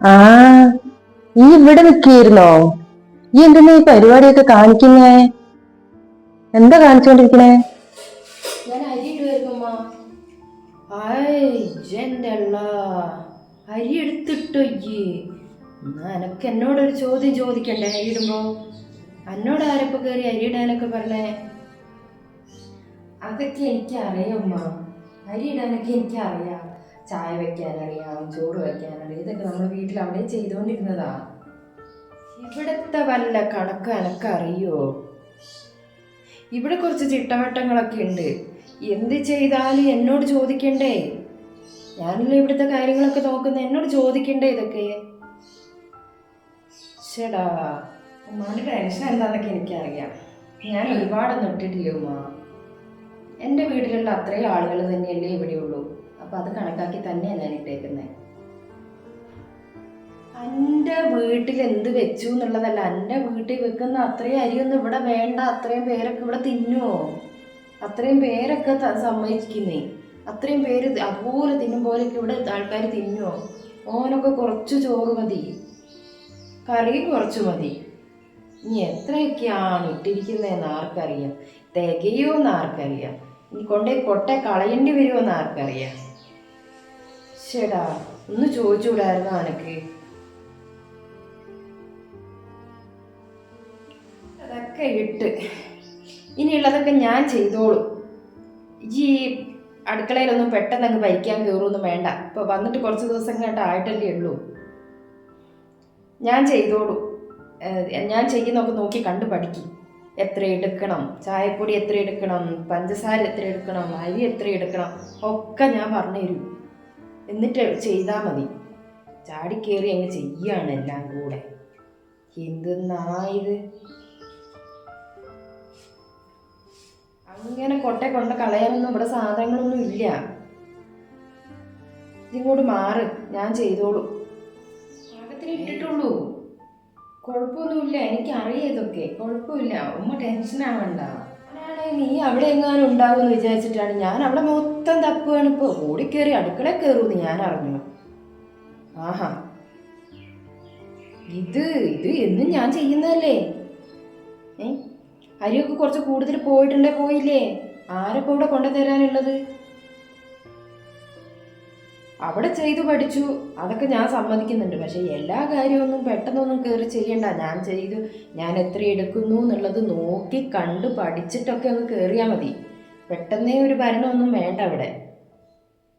ആ ഈ ഇവിടെ നിൽക്കിയിരുന്നോ? ഈ എന്തിനാ ഈ പരിപാടിയൊക്കെ കാണിക്കുന്നേ? എന്താ കാണിച്ചുകൊണ്ടിരിക്കണേ? ഞാൻ അരി എടുത്തിട്ടോ ഈ എന്നോട് ഒരു ചോദ്യം ചോദിക്കണ്ടേ അരി ഇടുമ്പോ? എന്നോട് ആരപ്പോ കയറി അരി ഇടാനൊക്കെ പറഞ്ഞേ? അതൊക്കെ എനിക്ക് അറിയാം അരി ഇടാനൊക്കെ എനിക്ക് അറിയാം ചായ വെക്കാനറിയാം ചോറ് വെക്കാനറിയാം ഇതൊക്കെ നമ്മൾ വീട്ടിൽ അവിടെ ചെയ്തുകൊണ്ടിരുന്നതാ ഇവിടുത്തെ വല്ല കണക്ക് എനക്ക് അറിയോ? ഇവിടെ കുറച്ച് ചിട്ടവട്ടങ്ങളൊക്കെ ഉണ്ട്. എന്ത് ചെയ്താലും എന്നോട് ചോദിക്കണ്ടേ? ഞാനല്ലേ ഇവിടുത്തെ കാര്യങ്ങളൊക്കെ നോക്കുന്നത് എന്നോട് ചോദിക്കണ്ടേ ഇതൊക്കെ? ചേടാ ഉമ്മാന്റെ ടെൻഷൻ എന്താന്നൊക്കെ എനിക്കറിയാം. ഞാൻ ഒരുപാടൊന്നും ഇട്ടിട്ടില്ല ഉമ്മ. എന്റെ വീട്ടിലുള്ള അത്രയും ആളുകൾ തന്നെയല്ലേ ഇവിടെയുള്ളൂ. അപ്പം അത് കണക്കാക്കി തന്നെയാണ് ഞാൻ ഇട്ടേക്കുന്നത് എന്റെ വീട്ടിൽ എന്ത് വെച്ചു എന്നുള്ളതല്ല എന്റെ വീട്ടിൽ വെക്കുന്ന അത്രയും അരിയൊന്നും ഇവിടെ വേണ്ട അത്രയും പേരൊക്കെ ഇവിടെ തിന്നുമോ അത്രയും പേരൊക്കെ സമ്മതിക്കുന്നേ അത്രയും പേര് അതുപോലെ തിന്നും പോലെയൊക്കെ ഇവിടെ ആൾക്കാർ തിന്നുമോ ഓനൊക്കെ കുറച്ച് ചോറ് മതി. കറി കുറച്ച് മതി. ഇനി എത്രയൊക്കെയാണ് ഇട്ടിരിക്കുന്നതെന്ന് ആർക്കറിയാം? തികയോന്ന് ആർക്കറിയാം? ഇനി കൊണ്ടേ കൊട്ടെ കളയേണ്ടി വരുമോന്ന് ആർക്കറിയാം? ശടാ ഒന്ന് ചോദിച്ചുകൂടായിരുന്നു ആനക്ക് അതൊക്കെ ഇട്ട്. ഇനിയുള്ളതൊക്കെ ഞാൻ ചെയ്തോളും. ഈ അടുക്കളയിലൊന്നും പെട്ടെന്ന് അങ്ങ് ഭരിക്കാൻ കയറുമൊന്നും വേണ്ട. ഇപ്പൊ വന്നിട്ട് കുറച്ച് ദിവസം കണ്ട് ആയിട്ടല്ലേ ഉള്ളൂ. ഞാൻ ചെയ്തോളൂ. ഞാൻ ചെയ്യുന്നൊക്കെ നോക്കി കണ്ടു പഠിക്കും. എത്ര എടുക്കണം? ചായപ്പൊടി എത്ര എടുക്കണം? പഞ്ചസാര എത്ര എടുക്കണം? അരി എത്ര എടുക്കണം? ഒക്കെ ഞാൻ പറഞ്ഞു തരും എന്നിട്ട് ചെയ്താൽ മതി. ചാടിക്കേറി അങ്ങ് ചെയ്യാണ് എല്ലാം കൂടെ. എന്തെന്നായത്? അങ്ങനെ കൊട്ടെ കൊണ്ട കളയാനൊന്നും ഇവിടെ സാധനങ്ങളൊന്നും ഇല്ല. ഇതിങ്ങോട്ട് മാറ്. ഞാൻ ചെയ്തോളൂ. ഇട്ടിട്ടുള്ളൂ. കുഴപ്പമൊന്നുമില്ല. എനിക്ക് അറിയാം ഇതൊക്കെ. കുഴപ്പമില്ല. ഉമ്മ ടെൻഷൻ ആവണ്ട ഞാനാണെ നീ അവിടെ എങ്ങാനും ഉണ്ടാവും എന്ന് വിചാരിച്ചിട്ടാണ് ഞാൻ അവിടെ മൊത്തം തപ്പുകയാണ്. ഇപ്പോൾ ഓടിക്കേറി അടുക്കള കയറുമെന്ന് ഞാൻ അറിഞ്ഞു. ആഹാ. ഇത് ഇത് എന്നും ഞാൻ ചെയ്യുന്നതല്ലേ? ഏ? അരിയൊക്കെ കുറച്ച് കൂടുതൽ പോയിട്ടുണ്ടേ പോയില്ലേ? ആരൊക്കെ ഇവിടെ കൊണ്ടുതരാനുള്ളത്? അവിടെ ചെയ്തു പഠിച്ചു. അതൊക്കെ ഞാൻ സമ്മതിക്കുന്നുണ്ട്. പക്ഷേ എല്ലാ കാര്യമൊന്നും പെട്ടെന്നൊന്നും കയറി ചെയ്യണ്ട. ഞാൻ ചെയ്തു. ഞാൻ എത്ര എടുക്കുന്നു എന്നുള്ളത് നോക്കി കണ്ട് പഠിച്ചിട്ടൊക്കെ അങ്ങ് കയറിയാൽ മതി. പെട്ടെന്നേ ഒരു ഭരണമൊന്നും വേണ്ട അവിടെ.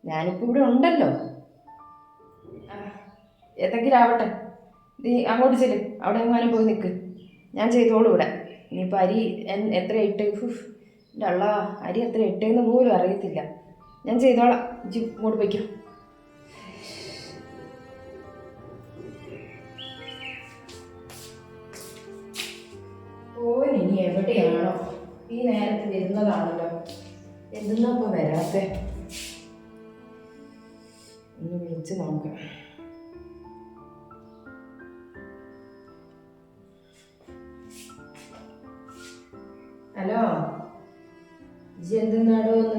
ഞാനിപ്പോൾ ഇവിടെ ഉണ്ടല്ലോ. ഏതെങ്കിലും ആവട്ടെ. നീ അങ്ങോട്ട് ചെല്ലും. അവിടെ എങ്ങാനും പോയി നിൽക്ക് ഞാൻ ചെയ്തോളൂ ഇവിടെ. ഇനിയിപ്പോൾ അരി എത്ര ഇട്ട്? എന്റെ അള്ള അരി എത്ര ഇട്ടേന്ന് പോലും അറിയത്തില്ല. ഞാൻ ചെയ്തോളാം. ഇങ്ങോട്ട് പോയിക്കോ. ഇനി എവിടെയാണോ? ഈ നേരത്ത് വരുന്നതാണല്ലോ. എന്തെന്നാ ഇപ്പൊ വരാത്തെ? ഒന്ന് വിളിച്ച് നോക്കാം. ഹലോ? ജി എന്തെന്നാടോ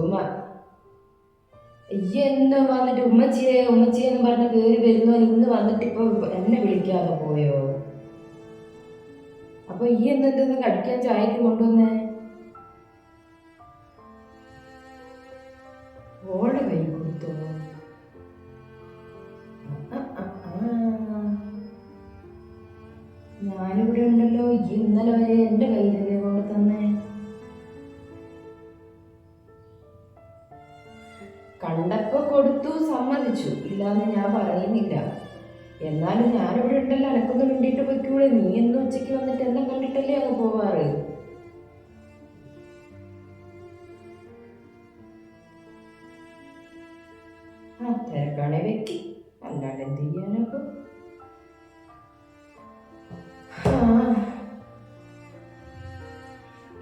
പുതുമ ഈ വന്നിട്ട് ഉമ്മച്ചിയെ ഉമ്മച്ചിയെ എന്ന് പറഞ്ഞ് കയറി വരുന്നു ഇന്ന് വന്നിട്ട് ഇപ്പൊ എന്നെ വിളിക്കാതെ പോയോ? അപ്പൊ ഈ എന്തെന്തെന്ന് കടിക്കാൻ ചായക്ക് കൊണ്ടുവന്നേ? ഉണ്ടല്ലോ മിണ്ടിയിട്ട് പൊയ്ക്കൂടെ നീ എന്ന് ഉച്ചയ്ക്ക് വന്നിട്ട് എന്നെ കണ്ടിട്ടല്ലേ അങ്ങ് പോവാറ്? ആ തിരക്കാണെ വെക്കി. അല്ലാണ്ട് എന്ത് ചെയ്യാനൊക്കെ.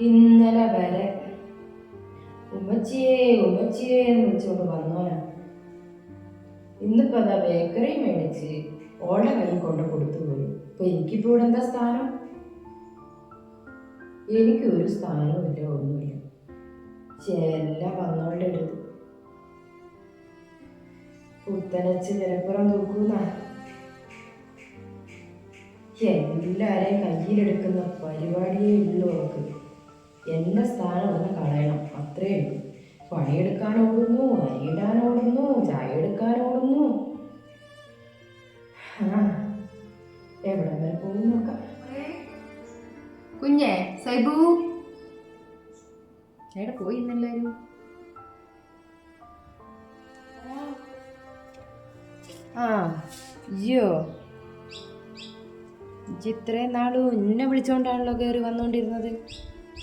ഇന്നലെ വരെ ഉമ്മച്ചിയേ ഉമ്മച്ചിയേ എന്ന് വിളിച്ചുകൊണ്ട് വന്നോനാ. ഇന്നിപ്പോ അതാ ബേക്കറി മേടിച്ച്. ഓളെ കൈ കൊണ്ട് കൊടുത്തു പോയി. ഇപ്പൊ എനിക്കിപ്പോ ഇവിടെ എന്താ സ്ഥാനം? എനിക്ക് ഒരു സ്ഥാനവും ഇല്ല ഒന്നുമില്ല. ചെല്ല വന്നവളുടെ അടുത്ത്. പുത്തനച്ച് വിലപ്പുറം നോക്കുന്ന എല്ലാരെയും കയ്യിലെടുക്കുന്ന പരിപാടിയേ ഉള്ളൂ അവർക്ക് എന്റെ സ്ഥാനം ഒന്ന് കളയണം അത്രേ ഉള്ളൂ. പണിയെടുക്കാൻ ഓടുന്നു അരിയിടാൻ ഓടുന്നു ചായ എടുക്കാൻ ഓടുന്നു. എവിടെ വരെ പോകും നോക്കാം. കുഞ്ഞേ സൈബു? എവിടെ പോയി ഇന്നെല്ലാരും? ആ അയ്യോ ഇത്രയും നാളും എന്നെ വിളിച്ചോണ്ടാണല്ലോ കയറി വന്നോണ്ടിരുന്നത്.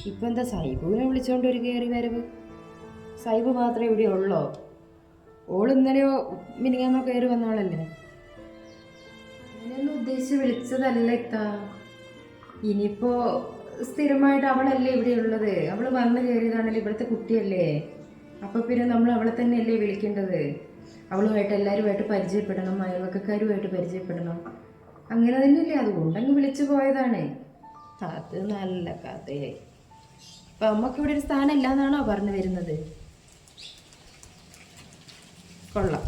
ഇപ്പൊ എന്താ സൈബുവിനെ വിളിച്ചോണ്ട് ഒരു കയറി വരവ്? സൈബു മാത്രമേ ഇവിടെ ഉള്ളോ ഓൾ ഇന്നലെയോ മിനിങ്ങാന്നോ കയറി വന്നോളല്ലേ ഉദ്ദേശിച്ച് വിളിച്ചതല്ല ഇത്താ. ഇനിയിപ്പോ സ്ഥിരമായിട്ട് അവളല്ലേ ഇവിടെ ഉള്ളത് അവൾ വന്നു കയറിയതാണല്ലോ ഇവിടുത്തെ കുട്ടിയല്ലേ? അപ്പൊ പിന്നെ നമ്മൾ അവളെ തന്നെയല്ലേ വിളിക്കേണ്ടത്? അവളുമായിട്ട് എല്ലാവരുമായിട്ട് പരിചയപ്പെടണം അയൽവക്കക്കാരുമായിട്ട് പരിചയപ്പെടണം. അങ്ങനെ തന്നെയല്ലേ? അതുകൊണ്ടങ്ങ് വിളിച്ചു പോയതാണ്. അത് നല്ല കഥയായി. അപ്പൊ അമ്മയ്ക്ക് ഇവിടെ ഒരു സ്ഥാനം ഇല്ലാന്നാണോ പറഞ്ഞു വരുന്നത്? കൊള്ളാം.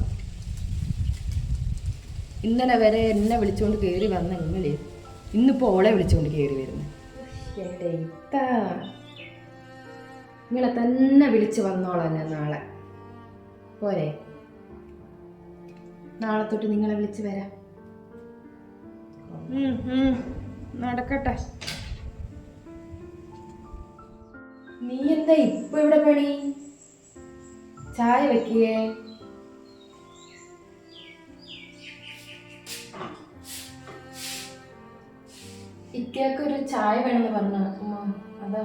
ഇന്നലെ വരെ എന്നെ വിളിച്ചുകൊണ്ട് കയറി വന്ന ഇങ്ങനെ ഇന്നിപ്പോ ഓളെ വിളിച്ചുകൊണ്ട് കയറി വരുന്നു. ഇത്താ. നിങ്ങളെ തന്നെ വിളിച്ചു വന്നോളാം ഞാൻ നാളെ. പോരെ. നാളെ തൊട്ട് നിങ്ങളെ വിളിച്ചു വരാം. നടക്കട്ടെ. നീ എന്താ ഇപ്പൊ ഇവിടെ പണി? ചായ വെക്കേ ഇക്കയൊക്കെ ഒരു ചായ വേണമെന്ന് പറഞ്ഞു. ഉമ്മ അതാ.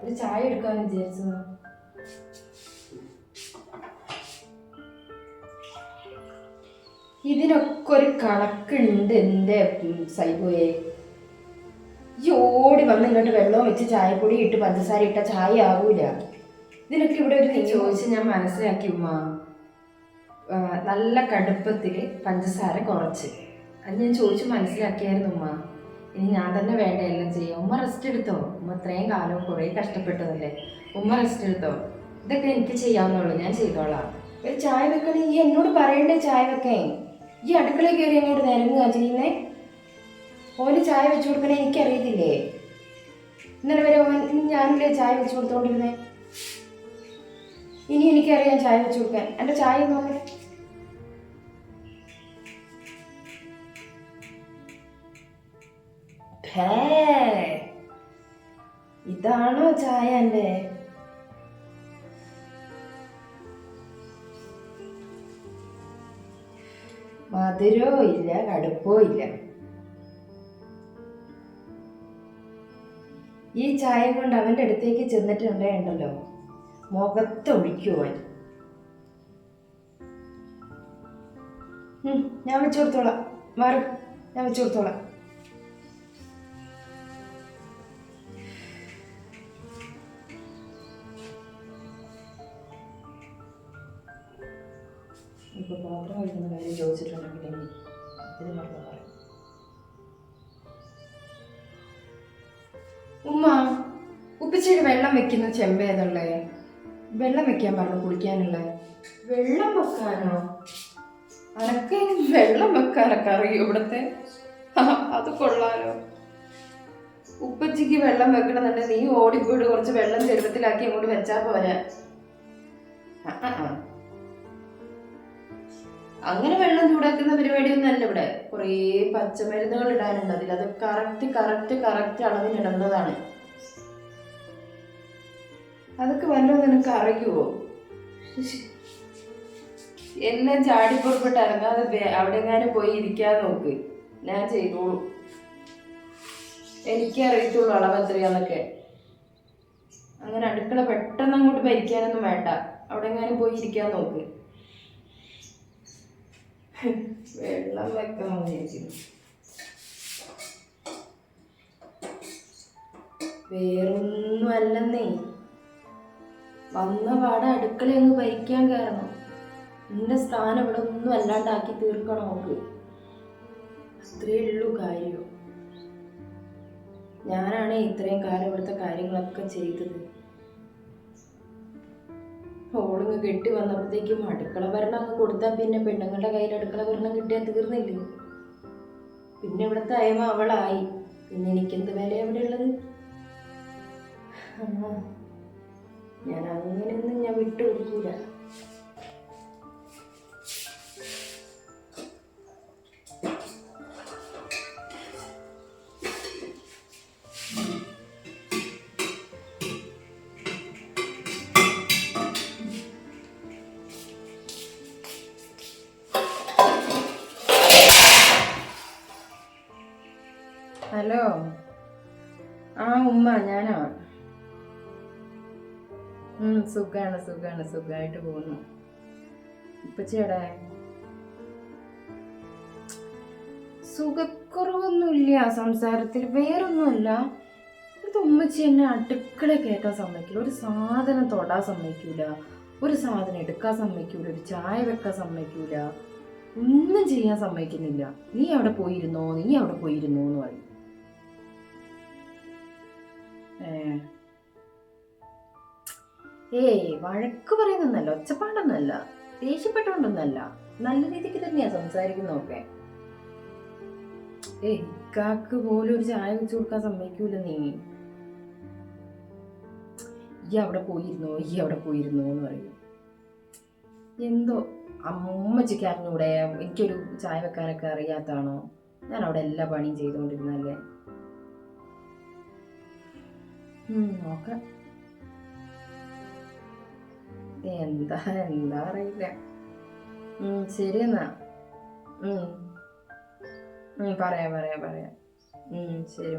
ഒരു ചായ എടുക്കാൻ വിചാരിച്ചതാ ഇതിനൊക്കെ ഒരു കണക്കുണ്ട് എന്റെ സൈബോയെ. ഈ ഓടി വന്ന് ഇങ്ങോട്ട് വെള്ളം വെച്ച് ചായപ്പൊടി ഇട്ട് പഞ്ചസാര ഇട്ട ചായ ആവൂല. ഇതിനൊക്കെ ഇവിടെ ഒരു ചോദിച്ച് ഞാൻ മനസ്സിലാക്കി ഉമ്മ. നല്ല കടുപ്പത്തിൽ പഞ്ചസാര കുറച്ച്. അത് ഞാൻ ചോദിച്ച് മനസ്സിലാക്കിയായിരുന്നു ഉമ്മ. ഇനി ഞാൻ തന്നെ വേണ്ട എല്ലാം ചെയ്യാം. ഉമ്മ റെസ്റ്റ് എടുത്തോ? ഉമ്മ ഇത്രയും കാലം കുറേ കഷ്ടപ്പെട്ടതല്ലേ? ഉമ്മ റെസ്റ്റ് എടുത്തോ? ഇതൊക്കെ എനിക്ക് ചെയ്യാവുന്നുള്ളൂ ഞാൻ ചെയ്തോളാം. ഒരു ചായ വെക്കണേ? ഈ എന്നോട് പറയണ്ടേ ചായ വെക്കേ ഈ അടുക്കളയിൽ കയറി അങ്ങോട്ട് നിരങ്ങുക ചെയ്യുന്നേ? ഓന് ചായ വെച്ചു കൊടുക്കണേ എനിക്കറിയത്തില്ലേ? ഇന്നലെ വരെ ഓൻ ഞാനില്ലേ ചായ വെച്ചു കൊടുത്തോണ്ടിരുന്നേ? ഇനി എനിക്കറിയാം ചായ വെച്ചു കൊടുക്കാൻ. എന്റെ ചായ നോക്കണേ ഭേ. ഇതാണോ ചായ എന്റെ മധുരോ ഇല്ല കടുപ്പോ ഇല്ല. ഈ ചായ കൊണ്ട് അവന്റെ അടുത്തേക്ക് ചെന്നിട്ടുണ്ടായിണ്ടല്ലോ മുഖത്ത് ഒഴിക്കുവാൻ ഞാൻ വെച്ചു കൊടുത്തോളാം. മാറും ഞാൻ വെച്ചു കൊടുത്തോളാം. ഇപ്പൊ പാത്രം കഴിക്കുന്ന കാര്യം ചോദിച്ചിട്ടുണ്ടെങ്കിൽ ഇനി ഇതിന് മറന്നു പറയും ഉമ്മ ഉപ്പിച്ചേരി വെള്ളം വെക്കുന്ന ചെമ്പ ഏതുള്ളേ? വെള്ളം വെക്കാൻ പറഞ്ഞു കുളിക്കാനുള്ള. വെള്ളം വെക്കാനോ? അനക്ക് വെള്ളം വെക്കാനൊക്കെ അറിയോ ഇവിടത്തെ? അത് കൊള്ളാലോ. ഉപ്പച്ചിക്ക് വെള്ളം വെക്കണമെന്നുണ്ടെങ്കിൽ നീ ഓടിപ്പോയിട്ട് കുറച്ച് വെള്ളം ചെറുപ്പത്തിലാക്കി അങ്ങോട്ട് വെച്ചാൽ പോരാ. ആ, ആ, ആ. അങ്ങനെ വെള്ളം ചൂടാക്കുന്ന പരിപാടിയൊന്നും അല്ല ഇവിടെ. കുറേ പച്ചമരുന്നുകൾ ഇടാനുണ്ട്. അതിൽ അത് കറക്റ്റ് കറക്റ്റ് കറക്റ്റ് അളവിൽ ഇടേണ്ടതാണ് അതൊക്കെ വല്ലതും നിനക്ക് അറിയുമോ എന്നെ ചാടി ചാടിപ്പുറപ്പെട്ട് ഇറങ്ങാതെ അവിടെ അവിടെങ്ങാനും പോയി ഇരിക്കാൻ നോക്ക്. ഞാൻ ചെയ്തോളൂ. എനിക്കേ അറിയത്തുള്ളൂ അളവ് എത്രയാന്നൊക്കെ. അങ്ങനെ അടുക്കള പെട്ടെന്ന് അങ്ങോട്ട് ഭരിക്കാനൊന്നും വേണ്ട. അവിടെ അവിടെങ്ങാനും പോയി ഇരിക്കാൻ നോക്ക്. വെള്ളം വെക്കണം വേറൊന്നും അല്ലെന്നേ. വന്ന പാടെ അടുക്കള അങ്ങ് ഭരിക്കാൻ കയറണം. നിന്റെ സ്ഥാനം ഇവിടെ ഒന്നും അല്ലാണ്ടാക്കി തീർക്കണം നോക്ക് അത്രേ ഉള്ളൂ കാര്യം. ഞാനാണ് ഇത്രയും കാലം ഇവിടുത്തെ കാര്യങ്ങളൊക്കെ ചെയ്തത്. ഓളിങ്ങ് കെട്ടി വന്നപ്പോഴത്തേക്കും അടുക്കള ഭരണം അങ്ങ് കൊടുത്താൽ പിന്നെ പെണ്ണുങ്ങളുടെ കയ്യിൽ അടുക്കള ഭരണം കിട്ടിയാൽ തീർന്നില്ലേ? പിന്നെ ഇവിടുത്തെ അയമ അവളായി. പിന്നെ എനിക്കെന്ത് വില എവിടെ ഉള്ളത് ഞാൻ അങ്ങനെയൊന്നും ഞാൻ വിട്ടുകൊടുക്കൂല സുഖാണ് സുഖാണ് സുഖമായിട്ട് പോകുന്നു. ഇപ്പച്ചേടെ സുഖക്കുറവൊന്നുമില്ല സംസാരത്തിൽ വേറൊന്നുമല്ല. ഉമ്മച്ചി എന്നെ അടുക്കള കേട്ടാൻ സമ്മതിക്കില്ല. ഒരു സാധനം തൊടാൻ സമ്മതിക്കൂല. ഒരു സാധനം എടുക്കാൻ സമ്മതിക്കൂല. ഒരു ചായ വെക്കാൻ സമ്മതിക്കൂല. ഒന്നും ചെയ്യാൻ സമ്മതിക്കുന്നില്ല. നീ അവിടെ പോയിരുന്നോ? നീ അവിടെ പോയിരുന്നോ? എന്ന് പറയും. ഏ. ഏയ് വഴക്ക് പറയുന്നല്ല ഒച്ചപ്പാടൊന്നല്ല ദേഷ്യപ്പെട്ടോണ്ടൊന്നല്ല നല്ല രീതിക്ക് തന്നെയാ സംസാരിക്കുന്നതൊക്കെ. ഏയ് ഇക്കാക്ക് പോലും ഒരു ചായ വെച്ച് കൊടുക്കാൻ സമ്മതിക്കൂല നീ. ഈ അവിടെ പോയിരുന്നോ ഈ അവിടെ പോയിരുന്നോ എന്ന് പറയും. എന്തോ അമ്മച്ചിക്ക് അറിഞ്ഞൂടെ എനിക്കൊരു ചായ വെക്കാനൊക്കെ അറിയാത്താണോ? ഞാൻ അവിടെ എല്ലാ പണിയും ചെയ്തുകൊണ്ടിരുന്നല്ലേ നോക്കാം. എന്താ എന്താ അറിയില്ല. ശരി എന്നാ. പറയാം പറയാം പറയാം. ശരി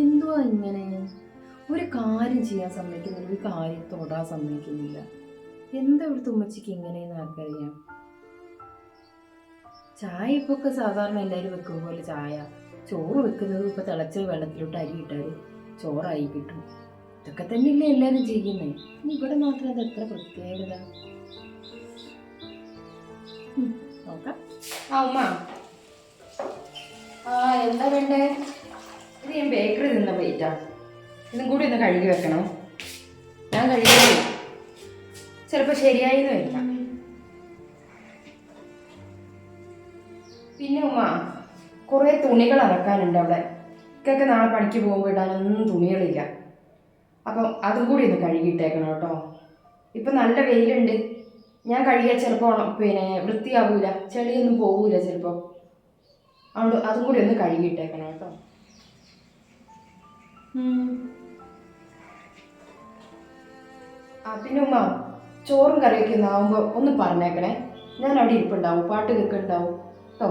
എന്തുവാ ഇങ്ങനെ? ഒരു കാര്യം ചെയ്യാൻ സമ്മതിക്കുന്നില്ല ഒരു കാര്യം തൊടാൻ സമ്മതിക്കുന്നില്ല. എന്താ ഇവിടുത്തെ ഉമ്മച്ചിക്ക് ഇങ്ങനെയെന്ന് ആർക്കറിയാം? ചായ ഇപ്പൊക്കെ സാധാരണ എല്ലാവരും വെക്കും പോലെ ചായ. ചോറ് വെക്കുന്നത് ഇപ്പൊ തിളച്ച വെള്ളത്തിലോട്ട് അരി ഇട്ടാൽ ചോറായി കിട്ടും. ഇതൊക്കെ തന്നെയല്ലേ എല്ലാവരും ചെയ്യുന്നേ? ഇനി ഇവിടെ മാത്രം അത് എത്ര പ്രത്യേകത? എന്താ വേണ്ടേ? ഇത് ഞാൻ ബേക്കറി തിന്ന പ്ലേറ്റാ ഇതും കൂടി ഒന്ന് കഴുകി വെക്കണം? ഞാൻ കഴുകി. ചിലപ്പോൾ ശരിയായെന്ന് വരില്ല പിന്നെ ഉമ്മ കുറേ തുണികൾ അലക്കാനുണ്ട് അവിടെ. ഇക്കൊക്കെ നാളെ പണിക്ക് പോകുമ്പോൾ ഇടാനൊന്നും തുണികളില്ല. അപ്പം അതും കൂടി ഒന്ന് കഴുകിയിട്ടേക്കണം കേട്ടോ. ഇപ്പം നല്ല വെയിലുണ്ട്. ഞാൻ കഴുകിയാൽ ചിലപ്പോൾ പിന്നെ വൃത്തിയാവൂല. ചെളിയൊന്നും പോകൂല ചിലപ്പോൾ അതുകൊണ്ട് അതും കൂടി ഒന്ന് കഴുകിയിട്ടേക്കണം കേട്ടോ. അതിനുമ്മ ആ പിന്നെ ഉമ്മ ചോറും കറിയൊക്കെ ഒന്നാവുമ്പോൾ ഒന്ന് പറഞ്ഞേക്കണേ. ഞാൻ അവിടെ ഇരിപ്പുണ്ടാവും. പാട്ട് കേൾക്കുന്നുണ്ടാവും കേട്ടോ?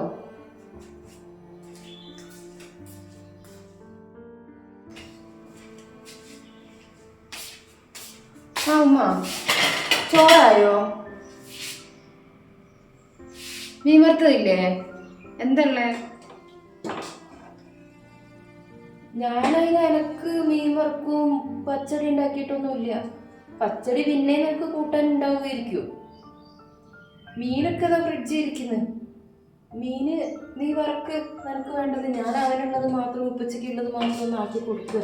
ആ ഉമ്മ ചോറായോ? മീൻ വറുത്തതില്ലേ എന്തല്ലേ ഞാനതിന് എനക്ക് മീൻ വറുക്കും പച്ചടി ഉണ്ടാക്കിയിട്ടൊന്നുമില്ല. പച്ചടി പിന്നെ നിനക്ക് കൂട്ടാൻ ഉണ്ടാവുകയായിരിക്കും മീനൊക്കെ ഫ്രിഡ്ജിൽ ഇരിക്കുന്നു. മീന് നീ വറക്ക് നിനക്ക് വേണ്ടത്. ഞാൻ അവനുള്ളത് മാത്രം ഉപ്പച്ചയ്ക്കുള്ളത് മാത്രം ഒന്ന് ആക്കി കൊടുക്കുക.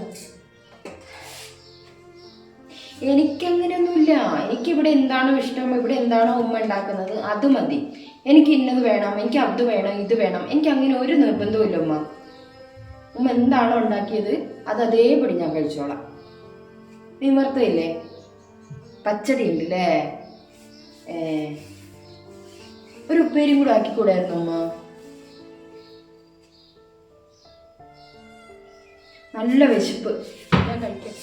എനിക്കങ്ങനെയൊന്നുമില്ല. എനിക്കിവിടെ എന്താണോ ഇഷ്ടം ഇവിടെ എന്താണോ ഉമ്മ ഉണ്ടാക്കുന്നത്? അത് മതി. എനിക്ക് ഇന്നത് വേണം എനിക്ക് അത് വേണം ഇത് വേണം. എനിക്ക് അങ്ങനെ ഒരു നിർബന്ധവുമില്ല ഉമ്മ. ഉമ്മ എന്താണോ ഉണ്ടാക്കിയത് അത് അതേപടി ഞാൻ കഴിച്ചോളാം. വിമർത്തയില്ലേ പച്ചടി ഉണ്ട് അല്ലേ ഒരു ഉപ്പേരിയും കൂടെ ആക്കിക്കൂടായിരുന്നു ഉമ്മ? നല്ല വിശപ്പ്. ഞാൻ കഴിക്കാം.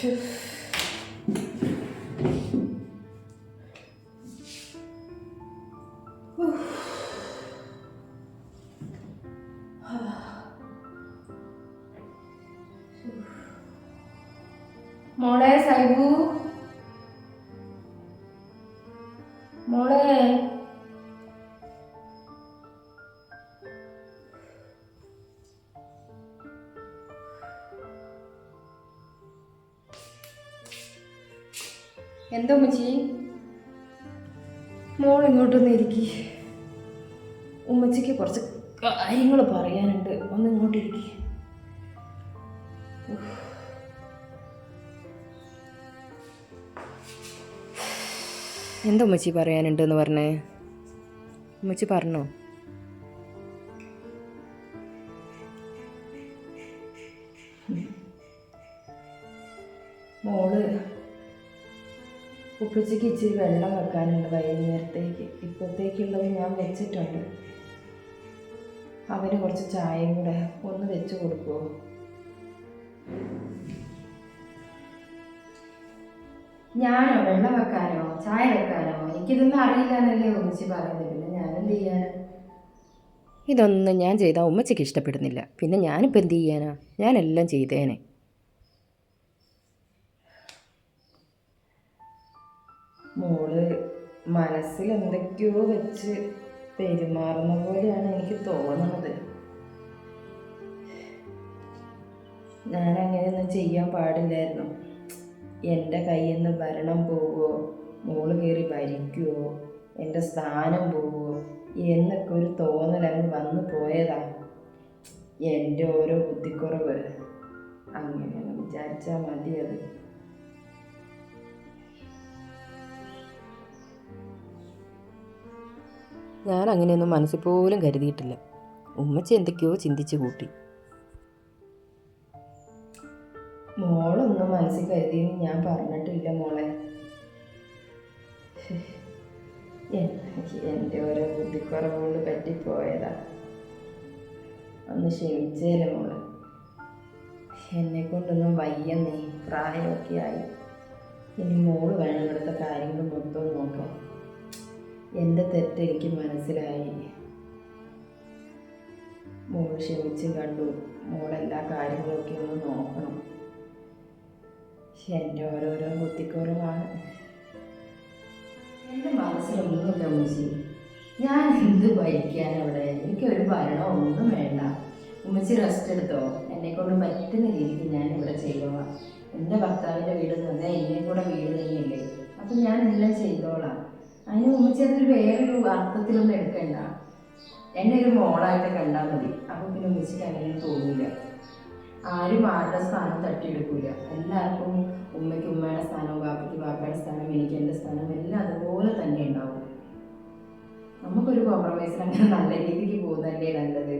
Mon laisse à vous. എന്തോ ഉമ്മച്ചി? മോൾ ഇങ്ങോട്ടൊന്ന് ഇരിക്കി ഉമ്മച്ചിക്ക് കുറച്ച് കാര്യങ്ങൾ പറയാനുണ്ട്. ഒന്ന് ഇങ്ങോട്ട് ഇരിക്കി. എന്താ ഉമ്മച്ചി പറയാനുണ്ട് എന്ന് പറഞ്ഞേ? ഉമ്മച്ചി പറഞ്ഞോ? മോൾ ഉപ്പച്ചയ്ക്ക് ഇച്ചിരി വെള്ളം വെക്കാനുണ്ട് വൈകുന്നേരത്തേക്ക്. ഇപ്പോഴത്തേക്കുള്ളത് ഞാൻ വെച്ചിട്ടുണ്ട്. അവന് കുറച്ച് ചായയും കൂടെ ഒന്ന് വെച്ച് കൊടുക്കുമോ ഞാനോ? വെള്ളം വെക്കാനോ? ചായ വെക്കാനോ? എനിക്കിതൊന്നും അറിയില്ല എന്നല്ലേ ഉമ്മച്ചി പറയുന്നത്. പിന്നെ ഞാനെന്ത് ചെയ്യാനാ? ഇതൊന്നും ഞാൻ ചെയ്താൽ ഉമ്മച്ചിക്ക് ഇഷ്ടപ്പെടുന്നില്ല. പിന്നെ ഞാനിപ്പോൾ എന്ത് ചെയ്യാനാ? ഞാനെല്ലാം ചെയ്തേനെ. മോൾ മനസ്സിൽ എന്തൊക്കെയോ വെച്ച് പെരുമാറുന്ന പോലെയാണ് എനിക്ക് തോന്നുന്നത്. ഞാൻ അങ്ങനെയൊന്നും ചെയ്യാൻ പാടില്ലായിരുന്നു. എന്റെ കയ്യിൽ നിന്ന് ഭരണം പോവുമോ മോൾ കയറി ഭരിക്കുമോ എന്റെ സ്ഥാനം പോവുമോ എന്നൊക്കെ ഒരു തോന്നലങ്ങ് വന്നു പോയതാ എന്റെ ഓരോ ബുദ്ധിക്കുറവ്. അങ്ങനെയൊന്ന് വിചാരിച്ചാൽ മതി അത് ഞാൻ അങ്ങനെയൊന്നും മനസ്സിൽ പോലും കരുതിയിട്ടില്ല. ഉമ്മച്ചി എന്തൊക്കെയോ ചിന്തിച്ചു കൂട്ടി. മോളൊന്നും മനസ്സിൽ കരുതിയെന്ന് ഞാൻ പറഞ്ഞിട്ടില്ല മോളെ. എന്റെ ഓരോ ബുദ്ധിക്കുറവുകൊണ്ട് പറ്റിപ്പോയതാ. ഒന്ന് ക്ഷമിച്ചേരെ മോളെ. എന്നെ കൊണ്ടൊന്നും വയ്യ നീ. പ്രായമൊക്കെ ആയി. ഇനി മോൾ വേണം ഇവിടുത്തെ കാര്യങ്ങൾ മൊത്തം നോക്കാൻ എന്റെ തെറ്റ് എനിക്ക് മനസ്സിലായി. മോൾ ക്ഷമിച്ച് കണ്ടു. മോളെല്ലാ കാര്യങ്ങളൊക്കെ ഒന്ന് നോക്കണം. പക്ഷെ എന്റെ ഓരോരോ ബുദ്ധിക്കുറവാണ്. എന്റെ മനസ്സിലൊന്നും ഉമ്മച്ചി. ഞാൻ എന്ത് ഭരിക്കാൻ അവിടെ എനിക്കൊരു ഭരണം ഒന്നും വേണ്ട. ഉമ്മച്ചി റെസ്റ്റ് എടുത്തോ? എന്നെ കൊണ്ട് പറ്റുന്ന രീതിക്ക് ഞാൻ ഇവിടെ ചെയ്തോളാം. എന്റെ ഭർത്താവിന്റെ വീട് തന്നെ എന്നെ കൂടെ വീട് തന്നെയല്ലേ അപ്പം ഞാൻ എല്ലാം ചെയ്തോളാം. അതിന് ഉമ്മച്ചി അതൊരു വേറൊരു അർത്ഥത്തിലൊന്നും എടുക്കണ്ട. എന്നെ ഒരു മോളായിട്ട് കണ്ടാൽ മതി. അപ്പൊ പിന്നെ ഉമ്മച്ചിക്ക് അങ്ങനെ തോന്നില്ല ആരും ആരുടെ സ്ഥാനം തട്ടിയെടുക്കൂല. എല്ലാവർക്കും ഉമ്മയ്ക്ക് ഉമ്മയുടെ സ്ഥാനവും ബാപ്പയ്ക്ക് ബാപ്പയുടെ സ്ഥാനം എനിക്ക് എന്റെ സ്ഥാനം എല്ലാം അതുപോലെ തന്നെ ഉണ്ടാവും. നമുക്കൊരു കോംപ്രമൈസിൽ അങ്ങനെ നല്ല രീതിക്ക് പോകുന്നതല്ലേ നല്ലത്.